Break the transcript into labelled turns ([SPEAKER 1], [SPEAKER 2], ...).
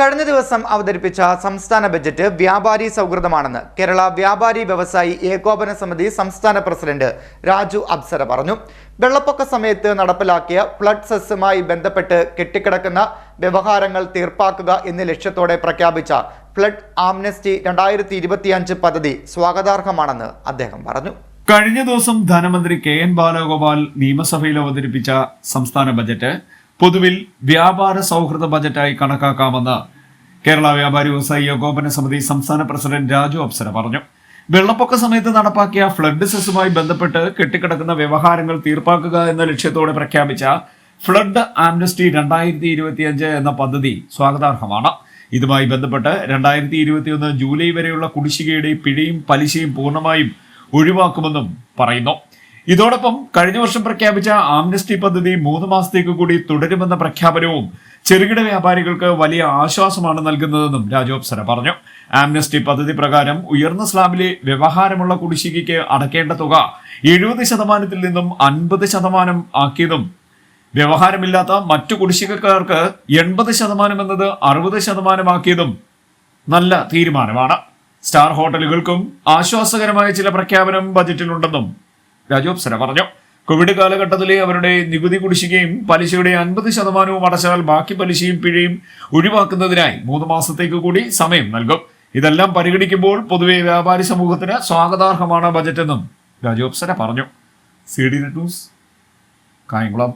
[SPEAKER 1] കഴിഞ്ഞ ദിവസം അവതരിപ്പിച്ച സംസ്ഥാന ബജറ്റ് വ്യാപാരി സൗഹൃദമാണെന്ന് കേരള വ്യാപാരി വ്യവസായി ഏകോപന സമിതി സംസ്ഥാന പ്രസിഡന്റ് രാജു അബ്സര പറഞ്ഞു. വെള്ളപ്പൊക്ക സമയത്ത് നടപ്പിലാക്കിയ ഫ്ലഡ് സെസ്സുമായി ബന്ധപ്പെട്ട് കെട്ടിക്കിടക്കുന്ന വ്യവഹാരങ്ങൾ തീർപ്പാക്കുക എന്ന ലക്ഷ്യത്തോടെ പ്രഖ്യാപിച്ച ഫ്ലഡ് ആംനസ്റ്റി രണ്ടായിരത്തി ഇരുപത്തിയഞ്ച് പദ്ധതി സ്വാഗതാർഹമാണെന്ന് അദ്ദേഹം പറഞ്ഞു.
[SPEAKER 2] കഴിഞ്ഞ ദിവസം ധനമന്ത്രി കെ എൻ ബാലഗോപാൽ നിയമസഭയിൽ അവതരിപ്പിച്ച സംസ്ഥാന ബജറ്റ് പൊതുവിൽ വ്യാപാര സൗഹൃദ ബജറ്റായി കണക്കാക്കാമെന്ന് കേരള വ്യാപാരി വ്യവസായി ഏകോപന സമിതി സംസ്ഥാന പ്രസിഡന്റ് രാജു അപ്സര പറഞ്ഞു. വെള്ളപ്പൊക്ക സമയത്ത് നടപ്പാക്കിയ ഫ്ലഡ് സെസ്സുമായി ബന്ധപ്പെട്ട് കെട്ടിക്കിടക്കുന്ന വ്യവഹാരങ്ങൾ തീർപ്പാക്കുക എന്ന ലക്ഷ്യത്തോടെ പ്രഖ്യാപിച്ച ഫ്ലഡ് ആംനസ്റ്റി രണ്ടായിരത്തി ഇരുപത്തിയഞ്ച് എന്ന പദ്ധതി സ്വാഗതാർഹമാണ്. ഇതുമായി ബന്ധപ്പെട്ട് രണ്ടായിരത്തി ഇരുപത്തിയൊന്ന് ജൂലൈ വരെയുള്ള കുടിശ്ശികയുടെ പിഴയും പലിശയും പൂർണമായും ഒഴിവാക്കുമെന്നും പറയുന്നു. ഇതോടൊപ്പം കഴിഞ്ഞ വർഷം പ്രഖ്യാപിച്ച ആംനസ്റ്റി പദ്ധതി മൂന്ന് മാസത്തേക്ക് കൂടി തുടരുമെന്ന പ്രഖ്യാപനവും ചെറുകിട വ്യാപാരികൾക്ക് വലിയ ആശ്വാസമാണ് നൽകുന്നതെന്നും രാജോപ്സര പറഞ്ഞു. ആംനസ്റ്റി പദ്ധതി പ്രകാരം ഉയർന്ന സ്ലാബിലെ വ്യവഹാരമുള്ള കുടിശ്ശികയ്ക്ക് അടക്കേണ്ട തുക എഴുപത് ശതമാനത്തിൽ നിന്നും അൻപത് ശതമാനം ആക്കിയതും വ്യവഹാരമില്ലാത്ത മറ്റു കുടിശ്ശികക്കാർക്ക് എൺപത് ശതമാനം എന്നത് അറുപത് ശതമാനമാക്കിയതും നല്ല തീരുമാനമാണ്. സ്റ്റാർ ഹോട്ടലുകൾക്കും ആശ്വാസകരമായ ചില പ്രഖ്യാപനം ബജറ്റിലുണ്ടെന്നും രാജോപ്സര പറഞ്ഞു. കോവിഡ് കാലഘട്ടത്തിലെ അവരുടെ നികുതി കുടിശ്ശികയും പലിശയുടെ അൻപത് ശതമാനവും അടച്ചാൽ ബാക്കി പലിശയും പിഴയും ഒഴിവാക്കുന്നതിനായി മൂന്ന് മാസത്തേക്ക് കൂടി സമയം നൽകും. ഇതെല്ലാം പരിഗണിക്കുമ്പോൾ പൊതുവെ വ്യാപാരി സമൂഹത്തിന് സ്വാഗതാർഹമാണ് ബജറ്റെന്നും രാജോപ്സര പറഞ്ഞു. C D news Kayamkulam.